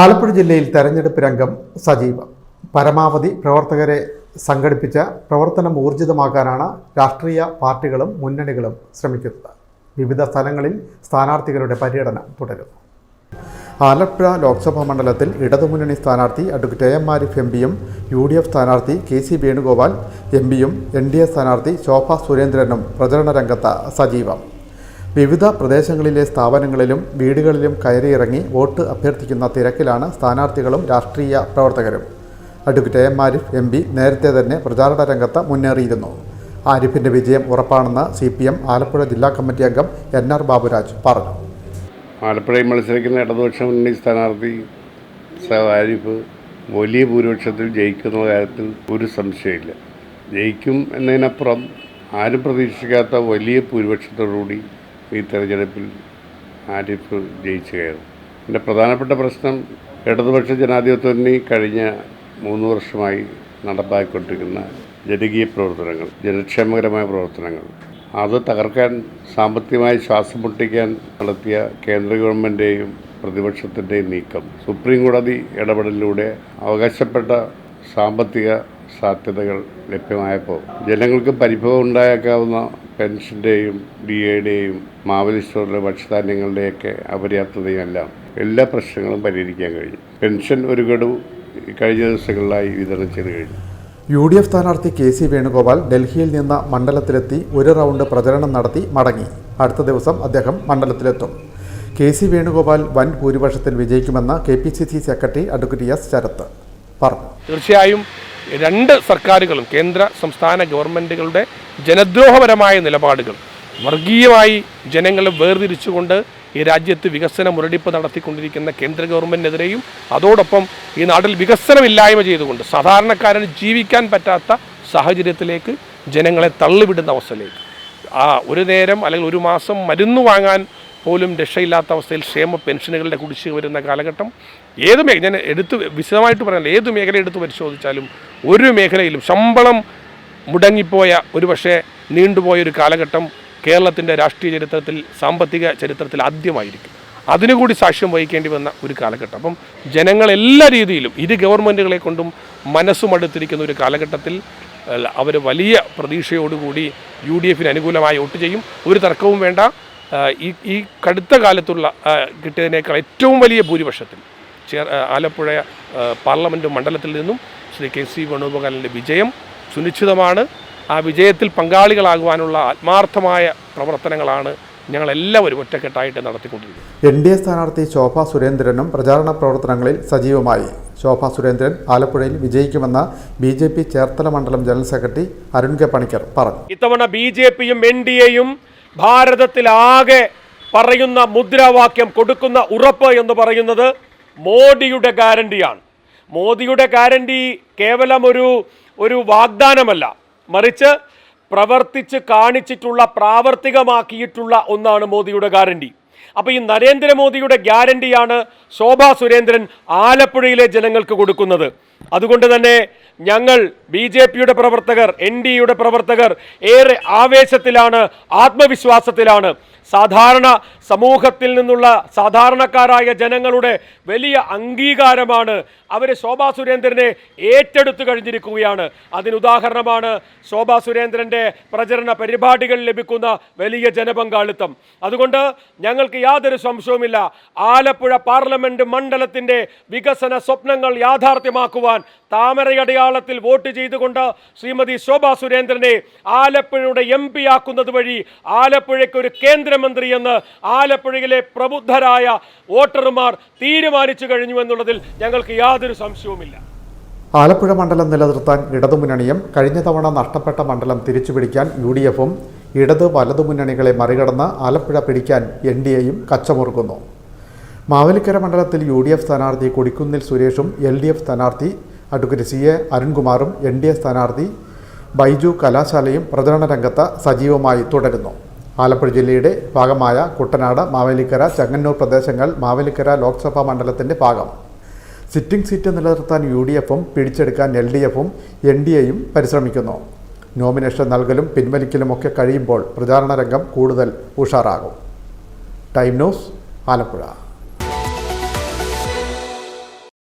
ആലപ്പുഴ ജില്ലയിൽ തെരഞ്ഞെടുപ്പ് രംഗം സജീവം. പരമാവധി പ്രവർത്തകരെ സംഘടിപ്പിച്ച പ്രവർത്തനം ഊർജിതമാക്കാനാണ് രാഷ്ട്രീയ പാർട്ടികളും മുന്നണികളും ശ്രമിക്കുന്നത്. വിവിധ സ്ഥലങ്ങളിൽ സ്ഥാനാർത്ഥികളുടെ പര്യടനം തുടരുന്നു. ആലപ്പുഴ ലോക്സഭാ മണ്ഡലത്തിൽ ഇടതുമുന്നണി സ്ഥാനാർത്ഥി advocate A M. Arif M പിയും യു ഡി എഫ് സ്ഥാനാർത്ഥി കെ. സി. വേണുഗോപാൽ എം പിയും എൻ ഡി എ സ്ഥാനാർത്ഥി ശോഭ സുരേന്ദ്രനും പ്രചരണ രംഗത്ത് സജീവം. വിവിധ പ്രദേശങ്ങളിലെ സ്ഥാപനങ്ങളിലും വീടുകളിലും കയറിയിറങ്ങി വോട്ട് അഭ്യർത്ഥിക്കുന്ന തിരക്കിലാണ് സ്ഥാനാർത്ഥികളും രാഷ്ട്രീയ പ്രവർത്തകരും. Advocate A Arif M P നേരത്തെ തന്നെ പ്രചാരണ രംഗത്ത് മുന്നേറിയിരുന്നു. ആരിഫിന്റെ വിജയം ഉറപ്പാണെന്ന് സി പി എം ആലപ്പുഴ ജില്ലാ കമ്മിറ്റി അംഗം എൻ ആർ ബാബുരാജ് പറഞ്ഞു. ആലപ്പുഴയിൽ മത്സരിക്കുന്ന ഇടതുപക്ഷ മുന്നണി സ്ഥാനാർത്ഥി ആരിഫ് വലിയ ഭൂരിപക്ഷത്തിൽ ജയിക്കുന്ന കാര്യത്തിൽ ഒരു സംശയമില്ല. ജയിക്കും എന്നതിനപ്പുറം ആരും പ്രതീക്ഷിക്കാത്ത വലിയ ഭൂരിപക്ഷത്തോടുകൂടി ഈ തെരഞ്ഞെടുപ്പിൽ ആരിഫ് ജയിച്ചു കയറും. എന്റെ പ്രധാനപ്പെട്ട പ്രശ്നം ഇടതുപക്ഷ ജനാധിപത്യ മുന്നണി കഴിഞ്ഞ മൂന്ന് വർഷമായി നടപ്പാക്കിക്കൊണ്ടിരിക്കുന്ന ജനകീയ പ്രവർത്തനങ്ങൾ ജനക്ഷേമകരമായ പ്രവർത്തനങ്ങൾ. അത് തകർക്കാൻ സാമ്പത്തികമായി ശ്വാസം മുട്ടിക്കാൻ നടത്തിയ കേന്ദ്ര ഗവൺമെന്റേയും പ്രതിപക്ഷത്തിന്റെയും നീക്കം സുപ്രീം കോടതി ഇടപെടലിലൂടെ അവകാശപ്പെട്ട സാമ്പത്തിക സാധ്യതകൾ ലഭ്യമായപ്പോൾ ജനങ്ങൾക്ക് പരിഭവം ഉണ്ടായേക്കാവുന്ന പെൻഷന്റെയും ഡി എയുടെയും മാവലി സ്റ്റോറിലെ ഭക്ഷ്യധാന്യങ്ങളുടെയൊക്കെ അപര്യാപ്തതയും എല്ലാം എല്ലാ പ്രശ്നങ്ങളും പരിഹരിക്കാൻ കഴിഞ്ഞു. പെൻഷൻ ഒരു ഗഡു കഴിഞ്ഞ ദിവസങ്ങളിലായി വിതരണം ചെയ്ത് കഴിഞ്ഞു. യു ഡി എഫ് സ്ഥാനാർത്ഥി കെ സി വേണുഗോപാൽ ഡൽഹിയിൽ നിന്ന് മണ്ഡലത്തിലെത്തി ഒരു റൗണ്ട് പ്രചരണം നടത്തി മടങ്ങി. അടുത്ത ദിവസം അദ്ദേഹം മണ്ഡലത്തിലെത്തും. കെ സി വേണുഗോപാൽ വൻ ഭൂരിപക്ഷത്തിൽ വിജയിക്കുമെന്ന് K P C C secretary advocate S Sarath പറഞ്ഞു. തീർച്ചയായും രണ്ട് സർക്കാരുകളും കേന്ദ്ര സംസ്ഥാന ഗവൺമെന്റുകളുടെ ജനദ്രോഹപരമായ നിലപാടുകൾ വർഗീയമായി ജനങ്ങളെ വേർതിരിച്ചുകൊണ്ട് ഈ രാജ്യത്ത് വികസന മുരടിപ്പ് നടത്തിക്കൊണ്ടിരിക്കുന്ന കേന്ദ്ര ഗവൺമെന്റിനെതിരെയും അതോടൊപ്പം ഈ നാട്ടിൽ വികസനമില്ലായ്മ ചെയ്തുകൊണ്ട് സാധാരണക്കാരന് ജീവിക്കാൻ പറ്റാത്ത സാഹചര്യത്തിലേക്ക് ജനങ്ങളെ തള്ളിവിടുന്ന അവസ്ഥയിലേക്ക്. ആ ഒരു നേരം അല്ലെങ്കിൽ ഒരു മാസം മരുന്ന് വാങ്ങാൻ പോലും രക്ഷയില്ലാത്ത അവസ്ഥയിൽ ക്ഷേമ പെൻഷനുകളുടെ കുടിശ്ശിക വരുന്ന കാലഘട്ടം ഏത് മേഖല ഞാൻ എടുത്ത് വിശദമായിട്ട് പറയാനില്ല ഏത് മേഖല എടുത്ത് പരിശോധിച്ചാലും ഒരു മേഖലയിലും ശമ്പളം മുടങ്ങിപ്പോയ ഒരു പക്ഷേ നീണ്ടുപോയ ഒരു കാലഘട്ടം കേരളത്തിന്റെ രാഷ്ട്രീയ ചരിത്രത്തിൽ സാമ്പത്തിക ചരിത്രത്തിൽ ആദ്യമായിരിക്കും. അതിനുകൂടി സാക്ഷ്യം വഹിക്കേണ്ടി വന്ന ഒരു കാലഘട്ടം. അപ്പം ജനങ്ങൾ എല്ലാ രീതിയിലും ഇരു ഗവൺമെന്റുകളെ കൊണ്ടും മനസ്സുമടുത്തിരിക്കുന്ന ഒരു കാലഘട്ടത്തിൽ അവർ വലിയ പ്രതീക്ഷയോടുകൂടി യു ഡി എഫിന് അനുകൂലമായി വോട്ട് ചെയ്യും. ഒരു തർക്കവും വേണ്ട. ഈ ഈ കടുത്ത കാലത്തുള്ള കിട്ടിയതിനേക്കാൾ ഏറ്റവും വലിയ ഭൂരിപക്ഷത്തിൽ ചേർ ആലപ്പുഴ പാർലമെന്റ് മണ്ഡലത്തിൽ നിന്നും ശ്രീ കെ സി വേണുഗോപാലിന്റെ വിജയം സുനിശ്ചിതമാണ്. ആ വിജയത്തിൽ പങ്കാളികളാകുവാനുള്ള ആത്മാർത്ഥമായ പ്രവർത്തനങ്ങളാണ് ഞങ്ങളെല്ലാവരും ഒറ്റക്കെട്ടായിട്ട് നടത്തിക്കൊണ്ടിരിക്കുന്നത്. എൻ ഡി എ സ്ഥാനാർത്ഥി ശോഭ സുരേന്ദ്രനും പ്രചാരണ പ്രവർത്തനങ്ങളിൽ സജീവമായി. ശോഭ സുരേന്ദ്രൻ ആലപ്പുഴയിൽ വിജയിക്കുമെന്ന് ബി ജെ പി ചേർത്തല മണ്ഡലം general secretary Arun K Panicker പറഞ്ഞു. ഇത്തവണ ബി ജെ പിയും എൻ ഡി എയും ഭാരതത്തിലാകെ പറയുന്ന മുദ്രാവാക്യം കൊടുക്കുന്ന ഉറപ്പ് എന്ന് പറയുന്നത് മോഡിയുടെ ഗ്യാരണ്ടിയാണ്. മോദിയുടെ ഗ്യാരണ്ടി കേവലം ഒരു ഒരു വാഗ്ദാനമല്ല. മറിച്ച് പ്രവർത്തിച്ച് കാണിച്ചിട്ടുള്ള പ്രാവർത്തികമാക്കിയിട്ടുള്ള ഒന്നാണ് മോദിയുടെ ഗ്യാരണ്ടി. അപ്പോൾ ഈ നരേന്ദ്രമോദിയുടെ ഗ്യാരണ്ടിയാണ് ശോഭാ സുരേന്ദ്രൻ ആലപ്പുഴയിലെ ജനങ്ങൾക്ക് കൊടുക്കുന്നത്. അതുകൊണ്ട് തന്നെ ഞങ്ങൾ ബി ജെ പിയുടെ പ്രവർത്തകർ എൻ ഡി പ്രവർത്തകർ ഏറെ ആവേശത്തിലാണ് ആത്മവിശ്വാസത്തിലാണ്. സാധാരണ സമൂഹത്തിൽ നിന്നുള്ള സാധാരണക്കാരായ ജനങ്ങളുടെ വലിയ അംഗീകാരമാണ് അവർ ശോഭാ സുരേന്ദ്രനെ ഏറ്റെടുത്തു കഴിഞ്ഞിരിക്കുകയാണ്. അതിനുദാഹരണമാണ് ശോഭാ സുരേന്ദ്രന്റെ പ്രചരണ പരിപാടികളിൽ ലഭിക്കുന്ന വലിയ ജനപങ്കാളിത്തം. അതുകൊണ്ട് ഞങ്ങൾക്ക് യാതൊരു സംശയവുമില്ല. ആലപ്പുഴ പാർലമെന്റ് മണ്ഡലത്തിന്റെ വികസന സ്വപ്നങ്ങൾ യാഥാർത്ഥ്യമാക്കുവാൻ താമരയടയാളത്തിൽ വോട്ട് ചെയ്തുകൊണ്ട് ശ്രീമതി ശോഭാ സുരേന്ദ്രനെ ആലപ്പുഴയുടെ എം പി ആക്കുന്നത് വഴി ആലപ്പുഴയ്ക്ക് ഒരു കേന്ദ്രമന്ത്രി എന്ന് ആലപ്പുഴയിലെ പ്രബുദ്ധരായ വോട്ടർമാർ തീരുമാനിച്ചു കഴിഞ്ഞു എന്നുള്ളതിൽ ഞങ്ങൾക്ക് യാതൊരു സംശയവുമില്ല. ആലപ്പുഴ മണ്ഡലം നിലനിർത്താൻ ഇടതുമുന്നണിയും കഴിഞ്ഞ തവണ നഷ്ടപ്പെട്ട മണ്ഡലം തിരിച്ചുപിടിക്കാൻ യു ഡി എഫും ഇടത് വലതുമുന്നണികളെ മറികടന്ന് ആലപ്പുഴ പിടിക്കാൻ എൻ ഡി എയും കച്ചമുറുക്കുന്നു. മാവേലിക്കര മണ്ഡലത്തിൽ യു ഡി എഫ് സ്ഥാനാർത്ഥി കൊടിക്കുന്നിൽ സുരേഷും എൽ ഡി എഫ് സ്ഥാനാർത്ഥി അഡ്വക്കേറ്റ് സി എ അരുൺകുമാറും എൻ ഡി എ സ്ഥാനാർത്ഥി ബൈജു കലാശാലയും പ്രചരണ രംഗത്ത് സജീവമായി തുടരുന്നു. ആലപ്പുഴ ജില്ലയുടെ ഭാഗമായ കുട്ടനാട് മാവേലിക്കര ചങ്ങന്നൂർ പ്രദേശങ്ങൾ മാവേലിക്കര ലോക്സഭാ മണ്ഡലത്തിന്റെ ഭാഗം. സിറ്റിംഗ് സീറ്റ് നിലനിർത്താൻ യു ഡി എഫും പിടിച്ചെടുക്കാൻ എൽ ഡി എഫും എൻ ഡി എയും പരിശ്രമിക്കുന്നു. നോമിനേഷൻ നൽകലും പിൻവലിക്കലുമൊക്കെ കഴിയുമ്പോൾ പ്രചാരണ രംഗം കൂടുതൽ ഉഷാറാകും. Time news Alappuzha.